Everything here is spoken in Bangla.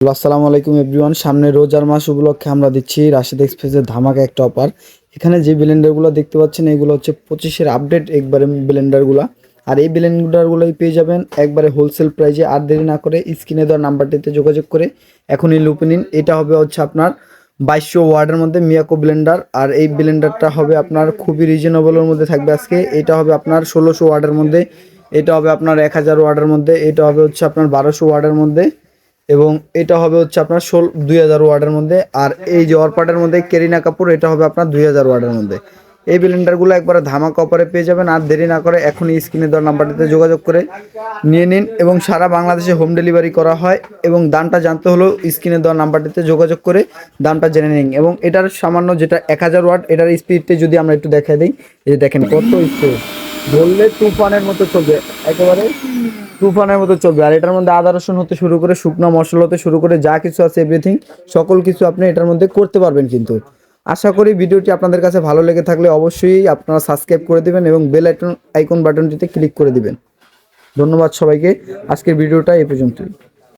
আসসালামু আলাইকুম এভরিওয়ান। সামনে রোজার মাস উপলক্ষে আমরা দিচ্ছি রাশিদ এক্সপ্রেসের ধামাকা একটা অফার। এখানে যে ব্লেন্ডারগুলো দেখতে পাচ্ছেন, এগুলো হচ্ছে পঁচিশের আপডেট একবারে ব্লেন্ডারগুলো। আর এই ব্লেন্ডারগুলোই পেয়ে যাবেন একবারে হোলসেল প্রাইজে। আর দেরি না করে স্ক্রিনে দেওয়া নাম্বারটিতে যোগাযোগ করে এখনই লুপে নিন। এটা হবে হচ্ছে আপনার বাইশশো ওয়ার্ডের মধ্যে মিয়াকো ব্লেন্ডার। আর এই ব্লেন্ডারটা হবে আপনার খুবই রিজনেবলের মধ্যে থাকবে আজকে। এটা হবে আপনার ষোলোশো ওয়ার্ডের মধ্যে। এটা হবে আপনার এক হাজার ওয়ার্ডের মধ্যে। এটা হবে হচ্ছে আপনার বারোশো ওয়ার্ডের মধ্যে। এবং এটা হবে হচ্ছে আপনার ষোল, দুই হাজার ওয়ার্ডের মধ্যে। আর এই যে অরপাটের মধ্যে কেরিনা কাপুর, এটা হবে আপনার দুই হাজার ওয়ার্ডের মধ্যে। এই ব্লেন্ডারগুলো একবারে ধামাকা অপারে পেয়ে যাবেন। আর দেরি না করে এখনই স্ক্রিনে দেওয়ার নাম্বারটিতে যোগাযোগ করে নিয়ে নিন এবং সারা বাংলাদেশে হোম ডেলিভারি করা হয় এবং দামটা জানতে হলেও স্ক্রিনে দেওয়ার নাম্বারটিতে যোগাযোগ করে দামটা জেনে নিন। এবং এটার সামান্য যেটা এক হাজার ওয়াট এটার স্পিডটি যদি আমরা একটু দেখা দিই যে দেখেন কত স্পিড বললে তুফানের মতো চলবে। একেবারে তুফানের মতো চলবে। আর এটার মধ্যে আদা, রসুন হতে শুরু করে, শুকনো মশলা হতে শুরু করে, যা কিছু আছে এভরিথিং সকল কিছু আপনি এটার মধ্যে করতে পারবেন কিন্তু। আশা করি ভিডিওটি আপনাদের কাছে ভালো লেগে থাকলে অবশ্যই আপনারা সাবস্ক্রাইব করে দেবেন এবং বেল আইকন আইকন বাটনটিতে ক্লিক করে দিবেন। ধন্যবাদ সবাইকে। আজকের ভিডিওটা এই পর্যন্তই।